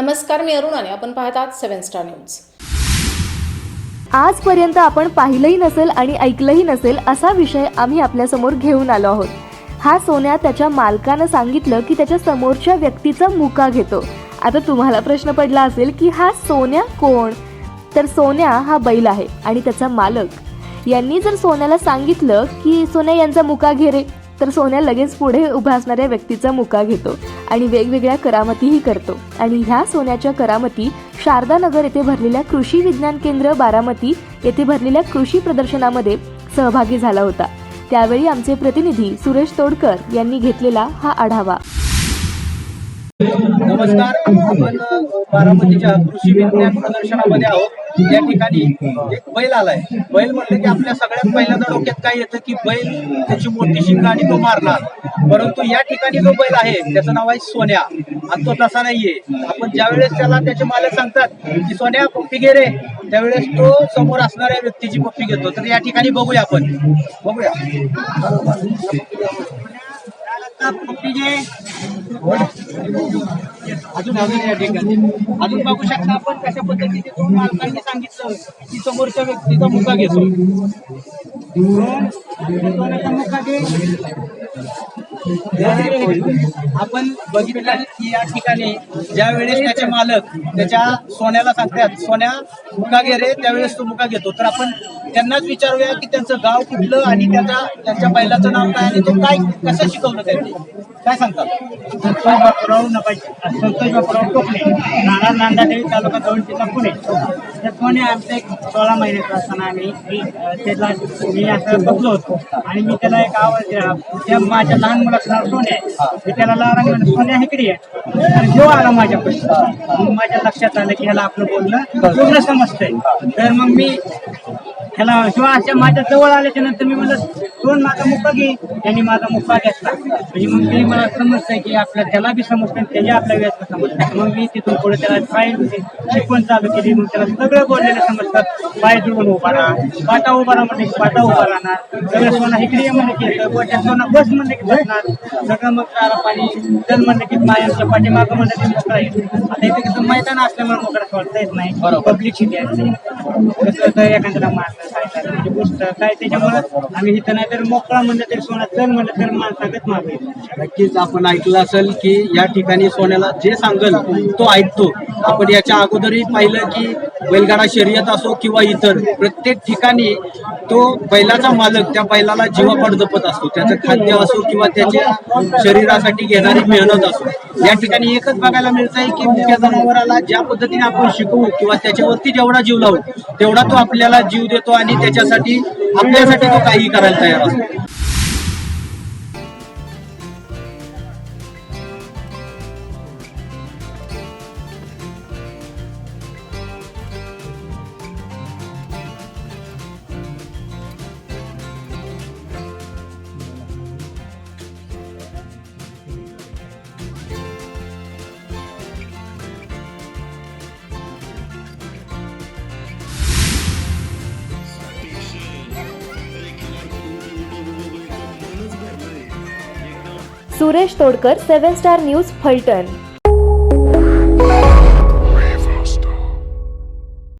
नमस्कार मी अरुण आणि आपण पाहत आहात सेव्हन स्टार न्यूज. आजपर्यंत आपण पाहिलंही नसेल आणि ऐकलंही नसेल असा विषय आम्ही आपल्यासमोर घेऊन आलो आहोत. हा सोन्या त्याच्या मालकानं सांगितलं की त्याच्या समोरच्या व्यक्तीचा मुका घेतो. आता तुम्हाला प्रश्न पडला असेल की हा सोन्या कोण? तर सोन्या हा बैल आहे आणि त्याचा मालक. यांनी जर सोन्याला सांगितलं की सोन्या यांचा मुका घे रे तर सोन्या लगेच पुढे उभा असणाऱ्या व्यक्तीचा मुका घेतो आणि वेगवेगळ्या करामतीही करतो. आणि ह्या सोन्याच्या करामती शारदानगर येथे भरलेल्या कृषी विज्ञान केंद्र बारामती येथे भरलेल्या कृषी प्रदर्शनामध्ये सहभागी झाला होता. त्यावेळी आमचे प्रतिनिधी सुरेश तोडकर यांनी घेतलेला हा आढावा. नमस्कार. आपण बारामतीच्या कृषी विज्ञान प्रदर्शनामध्ये आहोत. या ठिकाणी एक बैल आलाय. बैल म्हटलं की आपल्या सगळ्यात पहिल्यांदा डोक्यात काय येतं की बैल त्याची मोठी शिंग आणि तो मारणार. परंतु या ठिकाणी जो बैल आहे त्याचं नाव आहे सोन्या. आणि तो तसा नाहीये. आपण ज्या वेळेस त्याला त्याचे मालक सांगतात की सोन्या पप्पी घे रे. त्यावेळेस तो समोर असणाऱ्या व्यक्तीची पप्पी घेतो. तर या ठिकाणी बघूया आपण. बघूया. पप्पी घे अजून अजून या ठिकाणी अजून बघू शकता आपण कशा पद्धतीने दोन मालकांनी सांगितलं की समोरच्या व्यक्तीचा मुका घेतो मुका घे आपण बघितलं की या ठिकाणी ज्या वेळेस त्याचे मालक त्याच्या सोन्याला सांगतात सोन्या मुका घे रे त्यावेळेस तो मुका घेतो. तर आपण त्यांनाच विचारूया की त्यांचं गाव कुठलं आणि त्याचा त्यांच्या बैलाचं नाव काय आणि तो काय कसं शिकवलं त्यांनी? काय सांगतात? संतोष बापूराव नपाचे संतोष बापूराव टोकणे राहणार नांदादेवी तालुका दौंड जिल्हा पुणे. तर पुणे आमचं एक सोळा महिन्याचा असताना आम्ही मी, त्याला मी असं बघलो होतो. आणि मी त्याला एक आवाज दिला. त्या माझ्या लहान मुलाचं नाव सोने. आहे मी त्याला लहान सोने सोन्या इकडे आहे आणि जो आला माझ्याकडे मग माझ्या लक्षात आलं की ह्याला आपलं बोलणं पूर्ण समजतंय. तर मग मी ह्याला जेव्हा अशा माझ्या जवळ आल्याच्यानंतर मी म्हणलं दोन माझा मुक्का घे. त्यांनी माझा मुक्का घेतला. म्हणजे मग मी मला समजतंय की आपल्या त्याला बी समजतंय आणि त्याच्या आपल्या वेळेस समजतंय. मग मी तिथून पुढे त्याला काय शिकवण चालू केली. मग त्याला सगळं बोललेलं समजतात पाय जुळून उभा राहा. पाटा उभा राहा म्हणजे पाटा उभा राहणार. सगळं सोना इकडे म्हणजे की येतं सोना बस म्हणजे की बसणार. सगळं मग चारा पाणी जल म्हणजे की मायांच्या पाठीमागं म्हणजे ते मोकळा येईल आता इथे कसं मैदान असल्यामुळे मोकळा सोडता येत नाही. पब्लिक सिटी असते कसं एखाद्याला मारलं काय झालं म्हणजे काय त्याच्यामुळं आम्ही इथं नाही तर मोकळा म्हणलं तरी सोना चल म्हणलं तर माणसागत मागेल नक्कीच आपण ऐकलं असेल की या ठिकाणी सोन्याला जे सांगल तो ऐकतो. आपण याच्या अगोदरही पाहिलं की बैलगाडा शर्यत असो किंवा इतर प्रत्येक ठिकाणी तो बैलाचा मालक त्या बैलाला जीवापाड जपत असतो. त्याचं खाद्य असो किंवा त्याच्या शरीरासाठी घेणारी मेहनत असो. या ठिकाणी एकच बघायला मिळतंय आहे की मुख्या जनावराला ज्या पद्धतीने आपण शिकवू किंवा त्याच्यावरती जेवढा जीव लावू तेवढा तो आपल्याला जीव देतो आणि त्याच्यासाठी आपल्यासाठी तो काही करायला तयार असतो. Suresh Todkar seven star news Phaltan.